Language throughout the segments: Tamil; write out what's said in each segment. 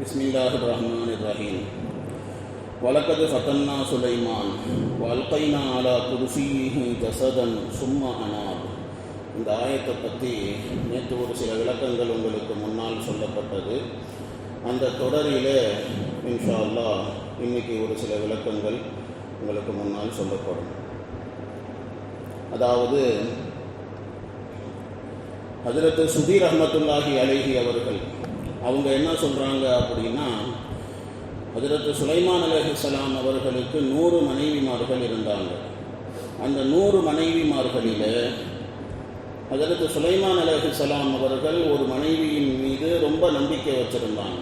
بسم الله الرحمن الرحيم ولقد فتنا سليمان والقينا على كرسيه جسدا ثم أناب இந்த ஆயத்தை பற்றி நேற்று ஒரு சில விளக்கங்கள் உங்களுக்கு முன்னால் சொல்லப்பட்டது அந்த தொடரில் இன்ஷா அல்லாஹ் இன்னைக்கு ஒரு சில விளக்கங்கள் உங்களுக்கு முன்னால் சொல்லப்படும் அதாவது ஹஜரத்து சுதீர் அஹமத்துல்லாஹி அலைஹி அவர்கள் அவங்க என்ன சொல்கிறாங்க அப்படின்னா அதிரத்து சுலைமான் அலஹிசலாம் அவர்களுக்கு நூறு மனைவிமார்கள் இருந்தாங்க. அந்த நூறு மனைவிமார்களில் ஹஜரத்து சுலைமான் அலஹிசலாம் அவர்கள் ஒரு மனைவியின் மீது ரொம்ப நம்பிக்கை வச்சுருந்தாங்க.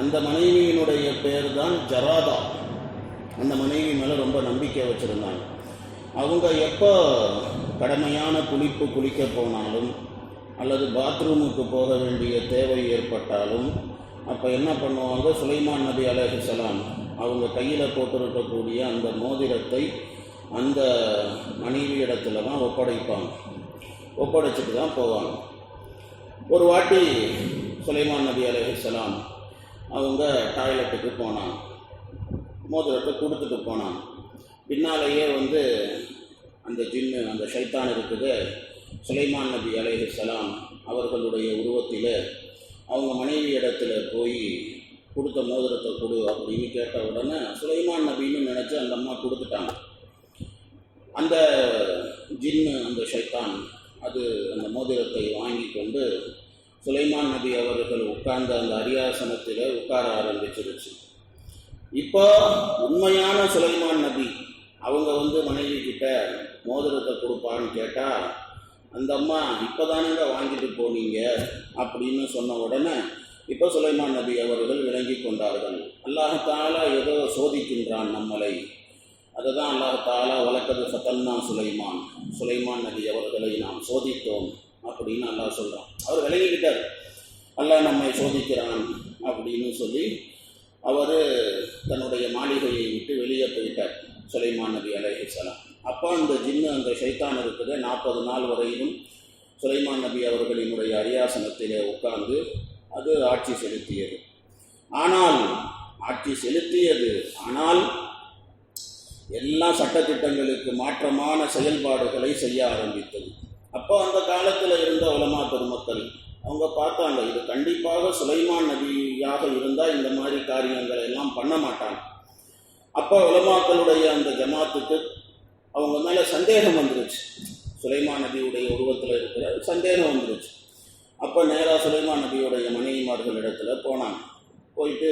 அந்த மனைவியினுடைய பேர் தான் ஜராதா. அந்த மனைவி மேலே ரொம்ப நம்பிக்கை வச்சுருந்தாங்க. அவங்க எப்போ கடமையான குளிப்பு குளிக்க போனாலும் அல்லது பாத்ரூமுக்கு போக வேண்டிய தேவை ஏற்பட்டாலும் அப்போ என்ன பண்ணுவாங்க? சுலைமான் நபி அலைஹிஸ்ஸலாம் அவங்க கையில் போட்டிருக்கக்கூடிய அந்த மோதிரத்தை அந்த மனைவி இடத்துல தான் ஒப்படைப்பாங்க. ஒப்படைச்சிட்டு தான் போவாங்க. ஒரு வாட்டி சுலைமான் நபி அலைஹிஸ்ஸலாம் அவங்க டாய்லெட்டுக்கு போனாங்க. மோதிரத்தை கொடுத்துட்டு போனாங்க. பின்னாலேயே வந்து அந்த ஜின்னு அந்த ஷைத்தான் இருக்குது. சுலைமான் நபி சலாம் அவர்களுடைய உருவத்தில் அவங்க மனைவி இடத்துல போய் கொடுத்த மோதிரத்தை கொடு அப்படின்னு கேட்ட உடனே சுலைமான் நபின்னு நினச்சி அந்த அம்மா கொடுத்துட்டாங்க. அந்த ஜின்னு அந்த ஷைத்தான் அது அந்த மோதிரத்தை வாங்கி கொண்டு சுலைமான் நபி அவர்கள் உட்கார்ந்த அந்த அரியாசனத்தில் உட்கார ஆரம்பிச்சிருச்சு. இப்போ உண்மையான சுலைமான் நபி அவங்க வந்து மனைவி கிட்ட மோதிரத்தை கொடுப்பான்னு கேட்டால் அந்த அம்மா இப்போ தானுங்க வாங்கிட்டு போனீங்க? அப்படின்னு சொன்ன உடனே இப்போ சுலைமான் நபி அவர்கள் விளங்கி கொண்டார்கள். அல்லாஹாலா ஏதோ சோதிக்கின்றான் நம்மளை. அதுதான் அல்லாஹாலா வளர்க்கது ஃபத்தன்னா சுலைமான். சுலைமான் நபி அவர்களை நாம் சோதித்தோம் அப்படின்னு அல்லாஹ் சொல்கிறான் அவர் விளங்கிக்கிட்டார். அல்லாஹ் நம்மை சோதிக்கிறான் அப்படின்னு சொல்லி அவர் தன்னுடைய மாளிகையை விட்டு வெளியே போயிட்டார் சுலைமான் நபி அலைஹிஸ்ஸலாம் அப்போ அந்த ஜின்னு அந்த ஷைத்தான் இருக்குது நாற்பது நாள் வரையிலும் சுலைமான் நபி அவர்களினுடைய அரியாசனத்திலே உட்கார்ந்து அது ஆட்சி செலுத்தியது. ஆனால் ஆட்சி செலுத்தியது. ஆனால் எல்லா சட்டத்திட்டங்களுக்கு மாற்றமான செயல்பாடுகளை செய்ய ஆரம்பித்தது. அப்போ அந்த காலத்தில் இருந்த உலமா பெருமக்கள் அவங்க பார்த்தாங்க இது கண்டிப்பாக சுலைமான் நபியாக இருந்தால் இந்த மாதிரி காரியங்களை எல்லாம் பண்ண மாட்டாங்க. அப்போ உலமாக்களுடைய அந்த ஜமாத்துக்கு அவங்க மேலே சந்தேகம் வந்துருச்சு. சுலைமான் நபியுடைய உருவத்தில் இருக்கிற சந்தேகம் வந்துருச்சு. அப்போ நேராக சுலைமான் நபியுடைய மனைவிமார்கள் இடத்துல போனாங்க. போயிட்டு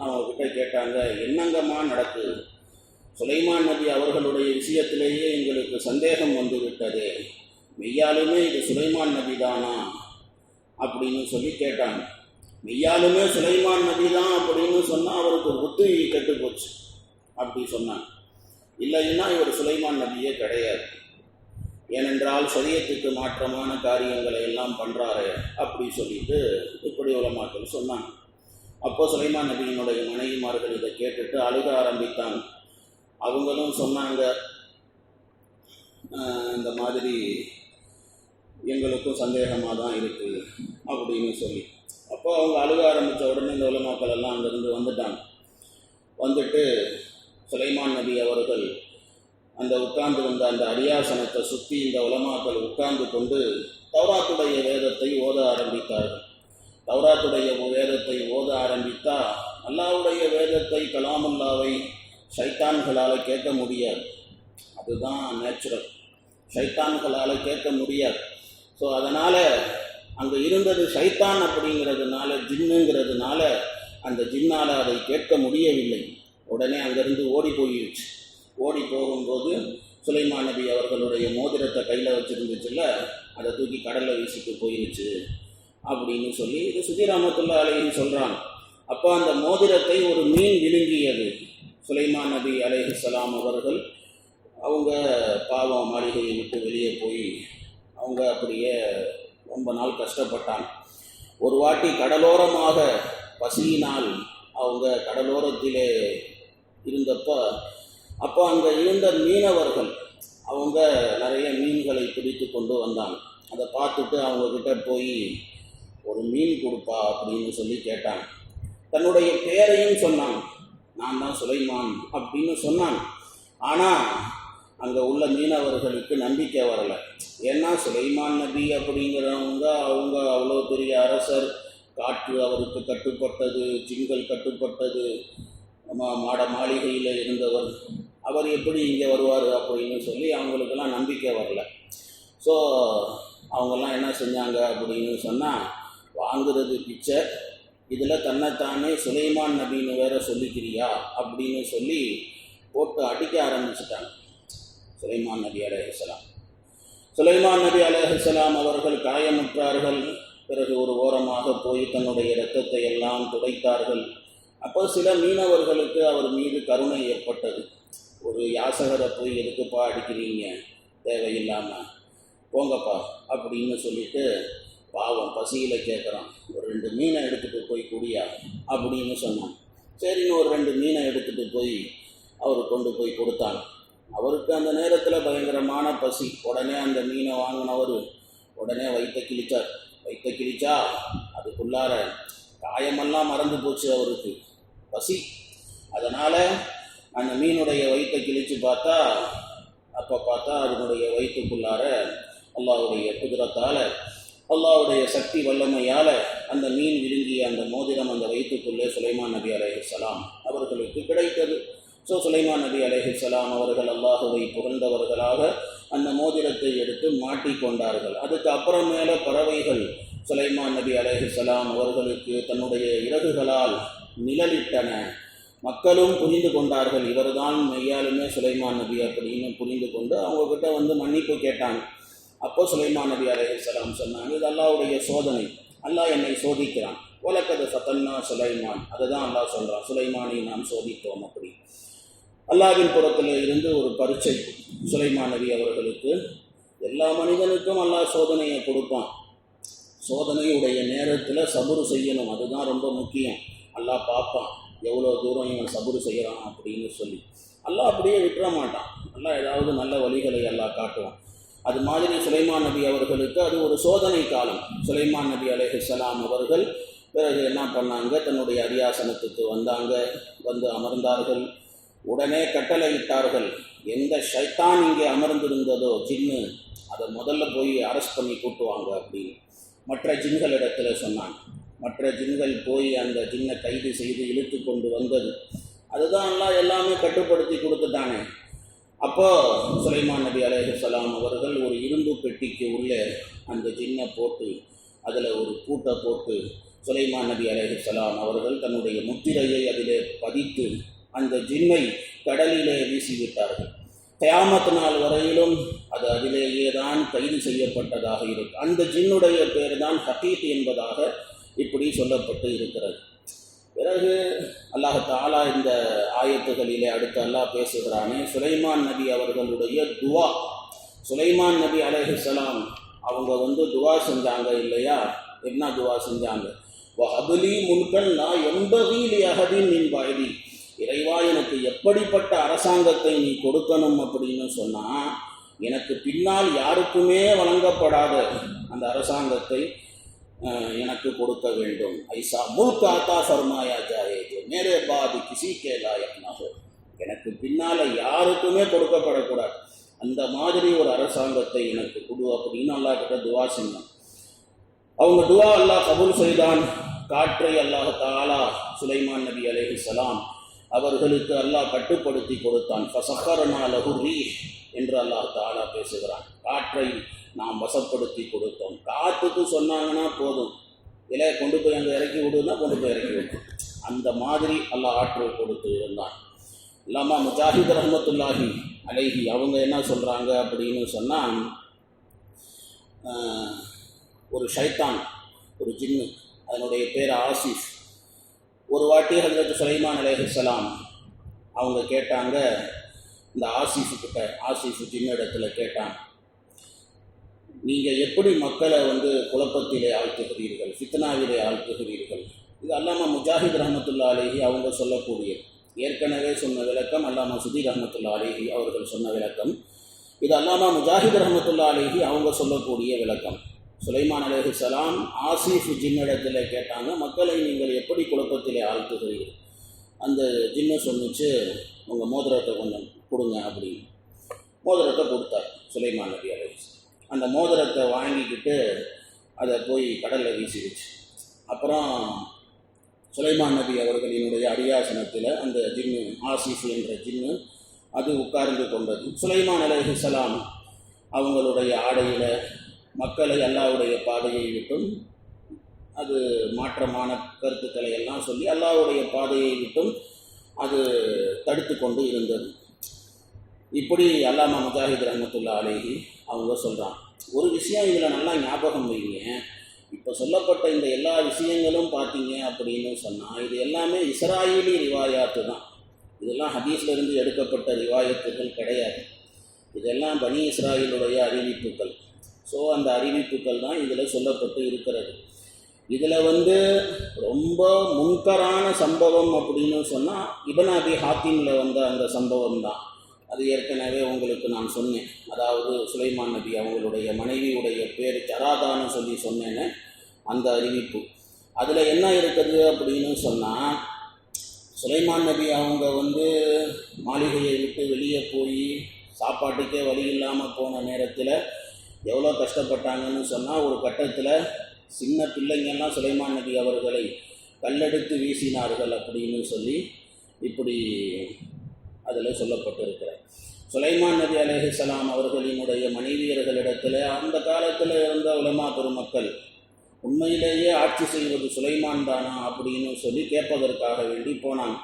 அவங்கக்கிட்ட கேட்டாங்க என்னங்கம்மா நடக்குது சுலைமான் நபி அவர்களுடைய விஷயத்திலேயே எங்களுக்கு சந்தேகம் வந்து விட்டது. மெய்யாலுமே இது சுலைமான் நபி தானா அப்படின்னு சொல்லி கேட்டாங்க. மெய்யாலுமே சுலைமான் நபி தான் அப்படின்னு சொன்னால் அவருக்கு ஒத்துவி கெட்டு போச்சு. அப்படி சொன்னாங்க. இல்லைன்னா இவர் சுலைமான் நபியே கிடையாது. ஏனென்றால் சரியத்துக்கு மாற்றமான காரியங்களை எல்லாம் பண்ணுறாரு அப்படி சொல்லிட்டு இப்படி உலமாக்கள் சொன்னாங்க. அப்போது சுலைமான் நபியினுடைய மனைவிமார்கள் இதை கேட்டுட்டு அழுக ஆரம்பித்தாங்க. அவங்களும் சொன்னாங்க இந்த மாதிரி எங்களுக்கும் சந்தேகமாக தான் இருக்குது அப்படின்னு சொல்லி. அப்போது அவங்க அழுக ஆரம்பித்த உடனே இந்த உலமாக்கள் எல்லாம் அங்கேருந்து வந்துட்டாங்க. வந்துட்டு சுலைமான் நபி அவர்கள் அந்த உட்கார்ந்து வந்த அந்த அரியாசனத்தை சுற்றி இந்த உலமாக்கள் உட்கார்ந்து கொண்டு தௌராத்துடைய வேதத்தை ஓத ஆரம்பித்தார்கள். தௌராத்துடைய வேதத்தை ஓத ஆரம்பித்தா அல்லாவுடைய வேதத்தை கலாமுல்லாவை சைத்தான்களால் கேட்க முடியாது. அதுதான் நேச்சுரல் சைத்தான்களால் கேட்க முடியாது. ஸோ அதனால் அங்கே இருந்தது சைத்தான் அப்படிங்கிறதுனால ஜின்னுங்கிறதுனால அந்த ஜின்னால் அதை கேட்க முடியவில்லை. உடனே அங்கேருந்து ஓடி போயிருச்சு ஓடி போகும்போது சுலைமான் நபி அவர்களுடைய மோதிரத்தை கையில் வச்சுருந்துச்சுல்ல அதை தூக்கி கடலில் வீசிட்டு போயிருச்சு அப்படின்னு சொல்லி இது சுதிராமத்துல்லா அலைஹி சொல்கிறாங்க அப்போ அந்த மோதிரத்தை ஒரு மீன் விழுங்கியது. சுலைமான் நபி அலைஹிஸ்ஸலாம் அவர்கள் அவங்க பாவம் மாளிகையை விட்டு வெளியே போய் அவங்க அப்படியே ரொம்ப நாள் கஷ்டப்பட்டாங்க. ஒரு வாட்டி கடலோரமாக பசியினால் அவங்க கடலோரத்திலே இருந்தப்போ அப்போ அங்கே இருந்த மீனவர்கள் அவங்க நிறைய மீன்களை பிடித்து கொண்டு வந்தாங்க. அதை பார்த்துட்டு அவங்கக்கிட்ட போய் ஒரு மீன் கொடுப்பா அப்படின்னு சொல்லி கேட்டாங்க. தன்னுடைய பெயரையும் சொன்னாங்க. நான் தான் சுலைமான் அப்படின்னு சொன்னான் ஆனால் அங்கே உள்ள மீனவர்களுக்கு நம்பிக்கை வரலை. ஏன்னா சுலைமான் நபி அப்படிங்கிறவங்க அவங்க அவ்வளோ பெரிய அரசர். காற்று அவருக்கு கட்டுப்பட்டது ஜிங்கல் கட்டுப்பட்டது. நம்ம மாட மாளிகையில் இருந்தவர். அவர் எப்படி இங்கே வருவார் அப்படின்னு சொல்லி அவங்களுக்கெல்லாம் நம்பிக்கை வரல. ஸோ அவங்கெல்லாம் என்ன செஞ்சாங்க அப்படின்னு சொன்னால் வாங்குறது பிச்சை. இதில் தன்னைத்தானே சுலைமான் நபின்னு வேற சொல்லிக்கிறியா? அப்படின்னு சொல்லி போட்டு அடிக்க ஆரம்பிச்சிட்டாங்க. சுலைமான் நபி அலைஹிஸ்ஸலாம் சுலைமான் நபி அலைஹிஸ்ஸலாம் அவர்கள் காயமுற்றார்கள். பிறகு ஒரு ஓரமாக போய் தன்னுடைய இரத்தத்தை எல்லாம் துடைத்தார்கள். அப்போ சில மீனவர்களுக்கு அவர் மீது கருணை ஏற்பட்டது. ஒரு யாசகரை போய் எதுக்குப்பா அடிக்கிறீங்க? தேவையில்லாமல் போங்கப்பா அப்படின்னு சொல்லிட்டு பாவம் பசியில் கேட்குறான் ஒரு ரெண்டு மீனை எடுத்துகிட்டு போய் குடியா அப்படின்னு சொன்னான். சரின்னு ஒரு ரெண்டு மீனை எடுத்துகிட்டு போய் அவர் கொண்டு போய் கொடுத்தாங்க அவருக்கு அந்த நேரத்தில் பயங்கரமான பசி. உடனே அந்த மீனை வாங்கினவர் உடனே வயிற்ற கிழிச்சார். வயிற்ற கிழிச்சா அதுக்குள்ளார காயமெல்லாம் மறந்து போச்சு அவருக்கு. பசி. அதனால் அந்த மீனுடைய வயிற்றை கிழித்து பார்த்தா அப்போ பார்த்தா அதனுடைய வயிற்றுக்குள்ளார அல்லாவுடைய குதிரத்தால் அல்லாவுடைய சக்தி வல்லமையால் அந்த மீன் விழுங்கிய அந்த மோதிரம் அந்த வயிற்றுக்குள்ளே சுலைமான் நபி அலைஹிஸ்ஸலாம் அவர்களுக்கு கிடைத்தது. ஸோ சுலைமான் நபி அலைஹிஸ்ஸலாம் அவர்கள் அல்லாஹுவை புகழ்ந்தவர்களாக அந்த மோதிரத்தை எடுத்து மாட்டிக்கொண்டார்கள் அதுக்கு அப்புறமேல பறவைகள் சுலைமான் நபி அலைஹிஸ்ஸலாம் அவர்களுக்கு தன்னுடைய இறகுகளால் நிழலிட்டன. மக்களும் புரிந்து கொண்டார்கள். இவர்தான் மெய்யாலுமே சுலைமான் நபி அப்படின்னு புரிந்து கொண்டு அவங்கக்கிட்ட வந்து மன்னிப்பு கேட்டாங்க. அப்போ சுலைமான் நபி அலைஹிஸ்ஸலாம் சொன்னாங்க இது அல்லாஹ்வுடைய சோதனை. அல்லாஹ் என்னை சோதிக்கிறான். உலக்கது ஃபத்தன்னா சுலைமான். அதுதான் அல்லாஹ் சொல்கிறான் சுலைமானை நாம் சோதித்தோம் அப்படி. அல்லாவின் புறத்தில் இருந்து ஒரு பரீட்சை சுலைமான் நபி அவர்களுக்கு எல்லா மனிதனுக்கும் அல்லாஹ் சோதனையை கொடுப்பான். சோதனையுடைய நேரத்தில் சபுறு செய்யணும். அதுதான் ரொம்ப முக்கியம். அல்லா பார்ப்பான் எவ்வளோ தூரம் இவன் சபுரு செய்கிறான் அப்படின்னு சொல்லி. அல்லா அப்படியே விட்டுற மாட்டான். நல்லா ஏதாவது நல்ல வழிகளை எல்லாம் காட்டுவான். அது மாதிரி சுலைமான் நபி அவர்களுக்கு அது ஒரு சோதனை காலம். சுலைமான் நபி அலேஹலாம் அவர்கள் பிறகு என்ன பண்ணாங்க? தன்னுடைய அரியாசனத்துக்கு வந்தாங்க. வந்து அமர்ந்தார்கள். உடனே கட்டளையிட்டார்கள். எந்த ஷைத்தான் இங்கே அமர்ந்திருந்ததோ ஜின்னு அதை முதல்ல போய் அரெஸ்ட் பண்ணி கூட்டுவாங்க அப்படின்னு. மற்ற ஜின்களிடத்துல சொன்னாங்க. மற்ற ஜின்கள் போய் அந்த ஜின்னை கைது செய்து இழுத்து கொண்டு வந்தது. அதுதான் எல்லாம் எல்லாமே கட்டுப்படுத்தி கொடுத்துட்டானே. அப்போ சுலைமான் நபி அலைஹிஸ்ஸலாம் அவர்கள் ஒரு இரும்பு பெட்டிக்கு உள்ளே அந்த ஜின்னை போட்டு அதில் ஒரு பூட்டை போட்டு சுலைமான் நபி அலைஹிஸ்ஸலாம் அவர்கள் தன்னுடைய முத்திரையை அதிலே பதித்து அந்த ஜின்னை கடலிலே வீசிவிட்டார்கள். கயாமத் நாள் வரையிலும் அது அதிலேயே தான் கைது செய்யப்பட்டதாக இருக்கு. அந்த ஜின்னுடைய பேர் தான் ஹகீத் என்பதாக இப்படி சொல்லப்பட்டு இருக்கிறது. பிறகு அல்லாஹ் தாலா இந்த ஆயத்துகளிலே அடுத்து அல்லாஹ் பேசுகிறானே சுலைமான் நபி அவர்களுடைய துவா. சுலைமான் நபி அலேஹலாம் அவங்க வந்து துவா செஞ்சாங்க இல்லையா? என்ன துவா செஞ்சாங்க? வஹபலி முன்கன் நான் எண்பதில் அகதின் நின் பாயதி. இறைவா எனக்கு எப்படிப்பட்ட அரசாங்கத்தை நீ கொடுக்கணும் அப்படின்னு சொன்னால் எனக்கு பின்னால் யாருக்குமே வழங்கப்படாத அந்த அரசாங்கத்தை எனக்கு கொடுக்க வேண்டும். ஐசா முல்க் சர்மாயா ஃபர்மாயா ஜாயேது மேரே பாதி கிசி கே எனக்கு பின்னால் யாருக்குமே கொடுக்கப்படக்கூடாது. அந்த மாதிரி ஒரு அரசாங்கத்தை எனக்கு கொடு அப்படின்னு அல்லாஹ் கிட்ட துவா செஞ்சான் அவங்க துவா அல்லாஹ் கபூல் செய்தான். காற்றை அல்லாஹ் தாலா சுலைமான் நபி சலாம் அவர்களுக்கு அல்லாஹ் கட்டுப்படுத்தி கொடுத்தான். ஃபசஹரனா லஹு என்று அல்லாஹ் தாலா பேசுகிறான். காற்றை நாம் வசப்படுத்தி கொடுத்தோம். காற்றுக்கு சொன்னாங்கன்னா போதும். இலையை கொண்டு போய் அங்கே இறக்கி விடுன்னா கொண்டு போய் இறக்கி விடும் அந்த மாதிரி அல்லாஹ் ஆற்றல் கொடுத்து இருந்தான். இல்லாமல் முஜாஹித் ரஹமத்துல்லாஹி அலைஹி அவங்க என்ன சொல்கிறாங்க அப்படின்னு சொன்னால் ஒரு ஷைத்தான் ஒரு ஜின்னு அதனுடைய பேர் ஆசிஃப். ஒரு வாட்டி ஹஜரத் சுலைமான் அலேஹலாம் அவங்க கேட்டாங்க இந்த ஆசிஃபு கிட்ட ஆசிஃபு ஜின்ன இடத்துல கேட்டாங்க நீங்கள் எப்படி மக்களை வந்து குழப்பத்திலே ஆழ்த்துகிறீர்கள் ஃபித்னாவிலே ஆழ்த்துகிறீர்கள்? இது அல்லாமா முஜாஹித் ரஹமத்துல்லா அலேஹி அவங்க சொல்லக்கூடியது. ஏற்கனவே சொன்ன விளக்கம் அல்லாமா சுதீர் ரஹமத்துல்லா அலேஹி அவர்கள் சொன்ன விளக்கம். இது அல்லாமா முஜாஹித் ரஹமத்துல்லா அலேஹி அவங்க சொல்லக்கூடிய விளக்கம். சுலைமான் சலாம் ஆசிஃப் ஜின்னிடத்தில் கேட்டாங்க மக்களை நீங்கள் எப்படி குழப்பத்திலே ஆழ்த்துகிறீர்கள்? அந்த ஜின்னு சொன்னிச்சு உங்கள் மோதிரத்தை கொஞ்சம் கொடுங்க அப்படின்னு. மோதிரத்தை கொடுத்தார் சுலைமான் நபி அலேஹி அந்த மோதிரத்தை வாங்கிக்கிட்டு அதை போய் கடலில் வீசிடுச்சு. அப்புறம் சுலைமான் நபி அவர்களினுடைய அரியாசனத்தில் அந்த ஜின்னு ஆசிஃப் என்ற ஜின்னு அது உட்கார்ந்து கொண்டது. சுலைமான் அலைஹிஸ்ஸலாம் அவங்களுடைய ஆடையில் மக்களை அல்லாவுடைய பாதையை விட்டும் அது மாற்றமான கருத்துக்களை எல்லாம் சொல்லி அல்லாவுடைய பாதையை விட்டும் அது தடுத்து கொண்டு இருந்தது. இப்படி அல்லாமா முஜாஹித் ரஹமத்துல்லா அலேஹி அவங்க சொல்கிறான் ஒரு விஷயம் இதில் நல்லா ஞாபகம் வைங்க. இப்போ சொல்லப்பட்ட இந்த எல்லா விஷயங்களும் பார்த்தீங்க அப்படின்னு சொன்னால் இது எல்லாமே இஸ்ராயிலி ரிவாயாத்து தான். இதெல்லாம் ஹதீஸ்லேருந்து எடுக்கப்பட்ட ரிவாயத்துகள் கிடையாது. இதெல்லாம் பனி இஸ்ராயலுடைய அறிவிப்புகள். ஸோ அந்த அறிவிப்புகள் தான் இதில் சொல்லப்பட்டு இருக்கிறது. இதில் வந்து ரொம்ப முன்கரான சம்பவம் அப்படின்னு சொன்னால் இபன் அபி ஹாத்திமில் வந்த அந்த சம்பவம் தான். அது ஏற்கனவே உங்களுக்கு நான் சொன்னேன். அதாவது சுலைமான் நபி அவங்களுடைய மனைவியுடைய பேர் தராதான்னு சொல்லி சொன்னேன்னு அந்த அறிவிப்பு. அதில் என்ன இருக்குது அப்படின்னு சொன்னால் சுலைமான் நபி அவங்க வந்து மாளிகையை விட்டு வெளியே போய் சாப்பாட்டுக்கே வழி இல்லாமல் போன நேரத்தில் எவ்வளோ கஷ்டப்பட்டாங்கன்னு சொன்னால் ஒரு கட்டத்தில் சின்ன பிள்ளைங்கள்லாம் சுலைமான் நபி அவர்களை கல்லெடுத்து வீசினார்கள் அப்படின்னு சொல்லி இப்படி அதில் சொல்லப்பட்டிருக்கிறார். சுலைமான் நபி அலேஹிஸ்லாம் அவர்களினுடைய மனைவியர்களிடத்தில் அந்த காலத்தில் இருந்த உலமா பெருமக்கள் உண்மையிலேயே ஆட்சி செய்வது சுலைமான் தானா? அப்படின்னு சொல்லி கேட்பதற்காக வேண்டி போனாங்க.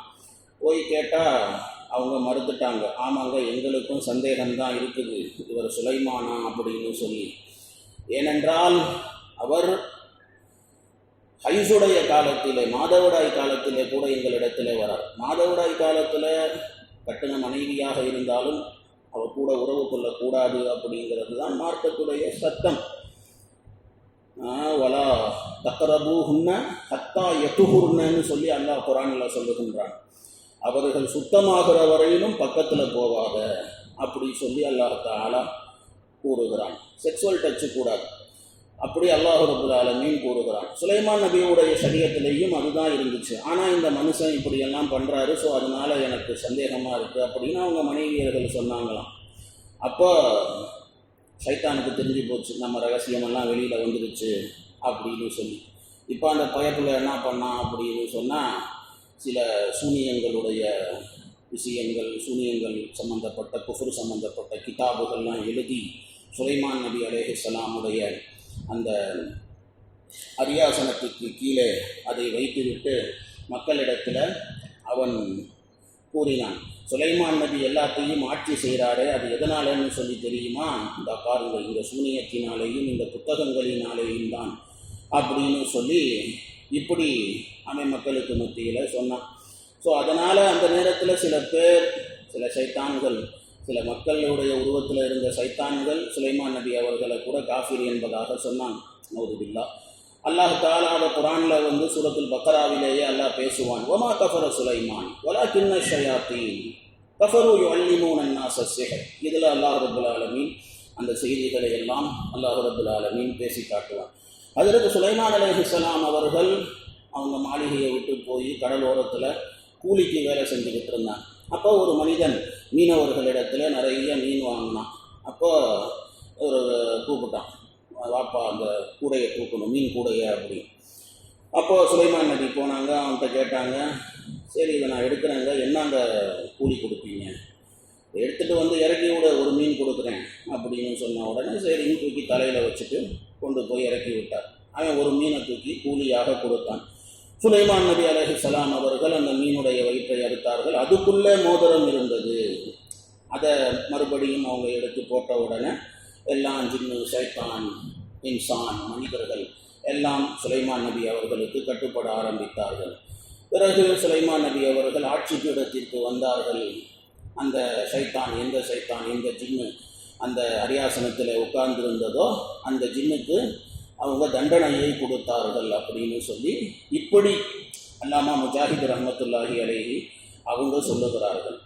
போய் கேட்டால் அவங்க மறுத்துட்டாங்க. ஆமாங்க எங்களுக்கும் சந்தேகம்தான் இருக்குது. இவர் சுலைமானா? அப்படின்னு சொல்லி. ஏனென்றால் அவர் ஹைசுடைய காலத்திலே மாதவிடாய் காலத்திலே கூட எங்களிடத்திலே வரார். மாதவிடாய் காலத்தில் கட்டின மனைவியாக இருந்தாலும் அவள் கூட உறவு கொள்ளக்கூடாது அப்படிங்கிறது தான் மார்க்கத்துடைய சட்டம். வலா தக்கரபூஹுன்ன ஹத்தா எத்துஹுர்னன்னு சொல்லி அல்லாஹ் குரானில் சொல்லுகின்றான். அவர்கள் சுத்தமாகிற வரையிலும் பக்கத்தில் போவாத அப்படி சொல்லி அல்லாஹ் தாலா கூறுகிறான். செக்ஸுவல் டச்சு கூடாது. அப்படி அல்லாஹு ரபுல் ஆலமீன் கூறுகிறான். சுலைமான் நபியுடைய சரியத்திலேயும் அதுதான் இருந்துச்சு. ஆனால் இந்த மனுஷன் இப்படியெல்லாம் பண்ணுறாரு ஸோ அதனால் எனக்கு சந்தேகமாக இருக்குது அப்படின்னு அவங்க மனைவியர்கள் சொன்னாங்களாம். அப்போ சைத்தானுக்கு தெரிஞ்சு போச்சு நம்ம ரகசியமெல்லாம் வெளியில் வந்துடுச்சு அப்படின்னு சொல்லி. இப்போ அந்த பயத்தில் என்ன பண்ணான் அப்படின்னு சொன்னால் சில சூனியங்களுடைய விஷயங்கள் சூனியங்கள் சம்மந்தப்பட்ட குஃபுர் சம்மந்தப்பட்ட கிதாபுகள்லாம் எழுதி சுலைமான் நபி அலேஹிஸ்லாமுடைய அந்த அரியாசனத்துக்கு கீழே அதை வைத்துவிட்டு மக்களிடத்தில் அவன் கூறினான் சுலைமான் நபி எல்லாத்தையும் ஆட்சி செய்கிறாரே அது எதனாலன்னு சொல்லி தெரியுமா? இந்த பாருங்கள் இந்த சூனியத்தினாலேயும் இந்த புத்தகங்களினாலேயும் தான் அப்படின்னு சொல்லி இப்படி அமை மக்களுக்கு மத்தியில் சொன்னான். ஸோ அதனால் அந்த நேரத்தில் சில பேர் சில சைத்தான்கள் சில மக்களுடைய உருவத்தில் இருந்த சைத்தான்கள் சுலைமான் நபி அவர்களை கூட காஃபிர் என்பதாக சொன்னான். நௌதுபில்லா அல்லாஹ் தாலாத குரானில் வந்து சூரத்தில் பக்கராவிலேயே அல்லாஹ் பேசுவான். ஒமா கஃபர சுலைமான்? ஒலா கிண்ண ஷயாத்தீன். கஃபரு யுல்லிமூன் அன்னா இதில் அல்லாஹ் ரபுல் ஆலமீன் அந்த செய்திகளை எல்லாம் அல்லாஹ் ரபுல் ஆலமீன் பேசி காட்டுவான். அதற்கு சுலைமான் அலைஹிஸ்ஸலாம் அவர்கள் அவங்க மாளிகையை விட்டு போய் கடலோரத்தில் கூலிக்கு வேலை செஞ்சுக்கிட்டு இருந்தாங்க. அப்போ ஒரு மனிதன் மீனவர்களிடத்தில் நிறைய மீன் வாங்கினான். அப்போ ஒரு கூப்பிட்டான். வாப்பா அந்த கூடையை தூக்கணும் மீன் கூடையை அப்படி. அப்போது சுலைமான் நபி போனாங்க அவன்கிட்ட கேட்டாங்க சரி இதை நான் எடுக்கிறேங்க. என்னங்க கூலி கொடுப்பீங்க? எடுத்துகிட்டு வந்து இறக்கி விட ஒரு மீன் கொடுக்குறேன் அப்படின்னு சொன்ன உடனே சரின்னு தூக்கி தலையில் வச்சுட்டு கொண்டு போய் இறக்கி விட்டார் அவன் ஒரு மீனை தூக்கி கூலியாக கொடுத்தான். சுலைமான் நபி அலஹி சலாம் அவர்கள் அந்த மீனுடைய வயிற்றை அறுத்தார்கள். அதுக்குள்ளே மோதிரம் இருந்தது. அதை மறுபடியும் அவங்க எடுத்து போட்ட உடனே எல்லாம் ஜின்னு சைத்தான் இன்சான் மனிதர்கள் எல்லாம் சுலைமான் நபி அவர்களுக்கு கட்டுப்பட ஆரம்பித்தார்கள். பிறகு சுலைமான் நபி அவர்கள் ஆட்சி பீடத்திற்கு வந்தார்கள். அந்த சைத்தான் எந்த சைத்தான் எந்த ஜின்னு அந்த அரியாசனத்தில் உட்கார்ந்திருந்ததோ அந்த ஜின்னுக்கு அவங்க தண்டனையை கொடுத்தார்கள் அப்படின்னு சொல்லி இப்படி அல்லாமா முஜாஹித் ரஹமத்துல்லாஹி அலேஹி அவங்க சொல்லுகிறார்கள்.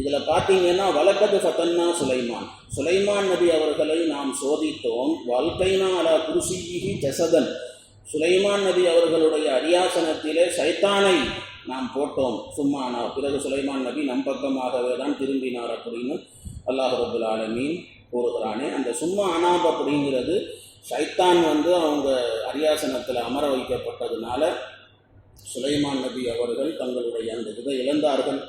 இதில் பார்த்தீங்கன்னா வழக்கது ஃபத்தன்னா சுலைமான். சுலைமான் நபி அவர்களை நாம் சோதித்தோம். வாழ்க்கைனா அலா குருசிஹி ஜசதன். சுலைமான் நபி அவர்களுடைய அரியாசனத்திலே சைத்தானை நாம் போட்டோம். சும்மானா பிறகு சுலைமான் நபி நம் பக்கமாகவே தான் திரும்பினார் அப்படின்னு அல்லாஹ் ரபுல் ஆலமீன் கூறுகிறானே. அந்த சும்மா அனாப் அப்படிங்கிறது சைத்தான் வந்து அவங்க அரியாசனத்தில் அமர வைக்கப்பட்டதுனால சுலைமான் நபி அவர்கள் தங்களுடைய அந்த இதை இழந்தார்கள்.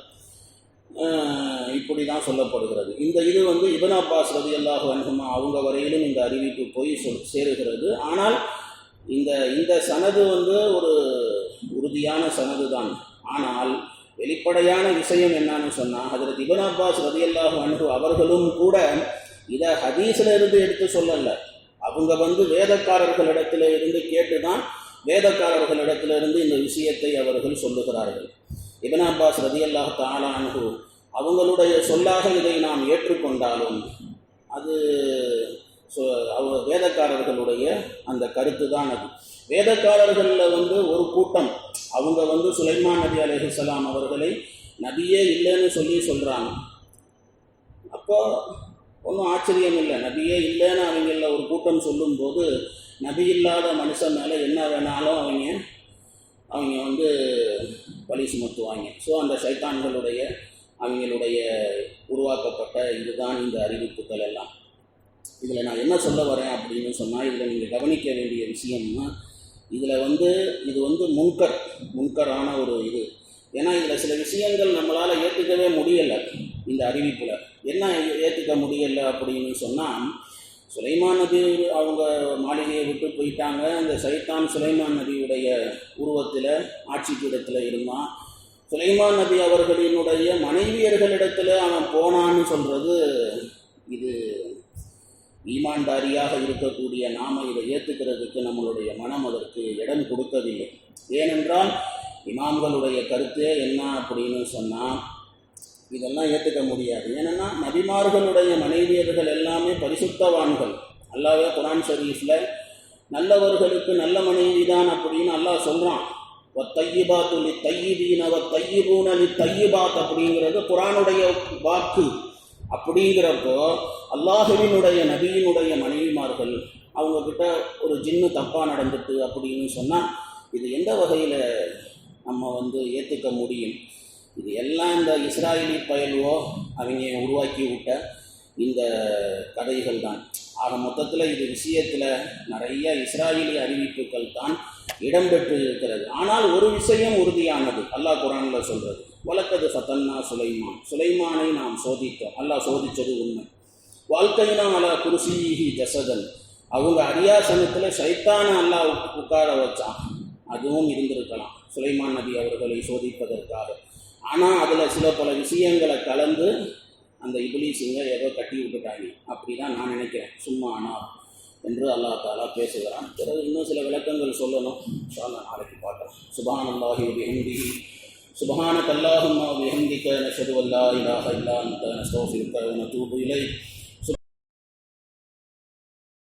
இப்படி தான் சொல்லப்படுகிறது. இந்த இது வந்து இபன் அப்பாஸ் ரதி அல்லாஹு அன்ஹுமா அவங்க வரையிலும் இந்த அறிவிப்பு போய் சொல் சேருகிறது. ஆனால் இந்த இந்த சனது வந்து ஒரு உறுதியான சனது தான் ஆனால் வெளிப்படையான விஷயம் என்னன்னு சொன்னால் ஹதரத் இபன் அப்பாஸ் ரதி அல்லாஹு அன்ஹு அவர்களும் கூட இதை ஹதீஸில் இருந்து எடுத்து சொல்லலை. அவங்க வந்து வேதக்காரர்களிடத்தில் இருந்து கேட்டு தான் வேதக்காரர்களிடத்திலிருந்து இந்த விஷயத்தை அவர்கள் சொல்லுகிறார்கள். இபன் அப்பாஸ் ரதியல்லாஹ் தாலானு அவங்களுடைய சொல்லாக இதை நாம் ஏற்றுக்கொண்டாலும் அது சொ- அவ வேதக்காரர்களுடைய அந்த கருத்து தான் அது. வேதக்காரர்களில் வந்து ஒரு கூட்டம் அவங்க வந்து சுலைமான் நபி அலைஹிஸ்ஸலாம் அவர்களை நபியே இல்லைன்னு சொல்லி சொல்கிறாங்க அப்போ ஒன்றும் ஆச்சரியம் இல்லை. நபியே இல்லைன்னு அவங்களில் ஒரு கூட்டம் சொல்லும்போது நபி இல்லாத மனுஷன் மேலே என்ன வேணாலும் அவங்க அவங்க வந்து பழி சுமத்துவாங்க. ஸோ அந்த சைத்தான்களுடைய அவங்களுடைய உருவாக்கப்பட்ட இதுதான் இந்த அறிவிப்புகள் எல்லாம். இதில் நான் என்ன சொல்ல வரேன் அப்படின்னு சொன்னால் இதில் நீங்கள் கவனிக்க வேண்டிய விஷயம்னா இதில் வந்து இது வந்து முன்கர் முன்கரான ஒரு இது. ஏன்னா இதில் சில விஷயங்கள் நம்மளால் ஏற்றுக்கவே முடியலை இந்த அறிவிப்பில். என்ன ஏற்றுக்க முடியலை அப்படின்னு சொன்னால் சுலைமான் நபி அவங்க மாளிகையை விட்டு போயிட்டாங்க. அந்த சைத்தான் சுலைமான் நபியுடைய உருவத்தில் ஆட்சி பீடத்தில் இருந்தான். சுலைமான் நபி அவர்களினுடைய மனைவியர்களிடத்தில் அவன் போனான்னு சொல்கிறது இது ஈமான்தாரியாக இருக்கக்கூடிய நாம் இதை ஏற்றுக்கிறதுக்கு நம்மளுடைய மனம் அதற்கு இடம் கொடுக்கவில்லை. ஏனென்றால் இமாம்களுடைய கருத்தே என்ன அப்படின்னு சொன்னால் இதெல்லாம் ஏற்றுக்க முடியாது. ஏன்னா நபிமார்களுடைய மனைவியர்கள் எல்லாமே பரிசுத்தவான்கள். அல்லாவே குரான் ஷரீஃபில் நல்லவர்களுக்கு நல்ல மனைவி தான் அப்படின்னு அல்லாஹ் சொல்கிறான் தையிபாத்து லி தையிபீன வ தையிபூன லி தையிபாத் அப்படிங்கிறது குரானுடைய வாக்கு. அப்படிங்கிறப்போ அல்லாஹுவினுடைய நபியினுடைய மனைவிமார்கள் அவங்கக்கிட்ட ஒரு ஜின்னு தப்பாக நடந்துட்டு அப்படின்னு சொன்னால் இது எந்த வகையில் நம்ம வந்து ஏற்றுக்க முடியும்? இது எல்லாம் இந்த இஸ்ராயலி பயல்வோ அவங்க உருவாக்கி விட்ட இந்த கதைகள் தான். ஆக மொத்தத்தில் இது விஷயத்தில் நிறைய இஸ்ராயலி அறிவிப்புகள் தான் இடம்பெற்று இருக்கிறது ஆனால் ஒரு விஷயம் உறுதியானது அல்லாஹ் குரானில் சொல்கிறது வழக்கது ஃபத்தன்னா சுலைமான். சுலைமானை நாம் சோதித்தோம். அல்லாஹ் சோதித்தது உண்மை. வாழ்க்கையினா அலா குருசிஹி ஜசதன். அவங்க அரியாசனத்தில் சைத்தான அல்லாஹ் உட்கார வச்சான். அதுவும் இருந்திருக்கலாம். சுலைமான் நபி அவர்களை சோதிப்பதற்காக. ஆனால் அதில் சில பல விஷயங்களை கலந்து அந்த இபிலிசிங்க ஏதோ கட்டி விட்டுட்டாங்க. அப்படி தான் நான் நினைக்கிறேன். சும்மா ஆனா என்று அல்லா தாலா பேசுகிறான். பிறகு இன்னும் சில விளக்கங்கள் சொல்லணும். நான் நாளைக்கு பார்க்கலாம். சுபான் அல்லாஹி ஹிந்தி சுபான கல்லாஹும் ஹிந்திக்க நஷது அல்லா இலாஹ இல்லா அந்த நஸ்தோஃபிருக்க நத்தூபு இலை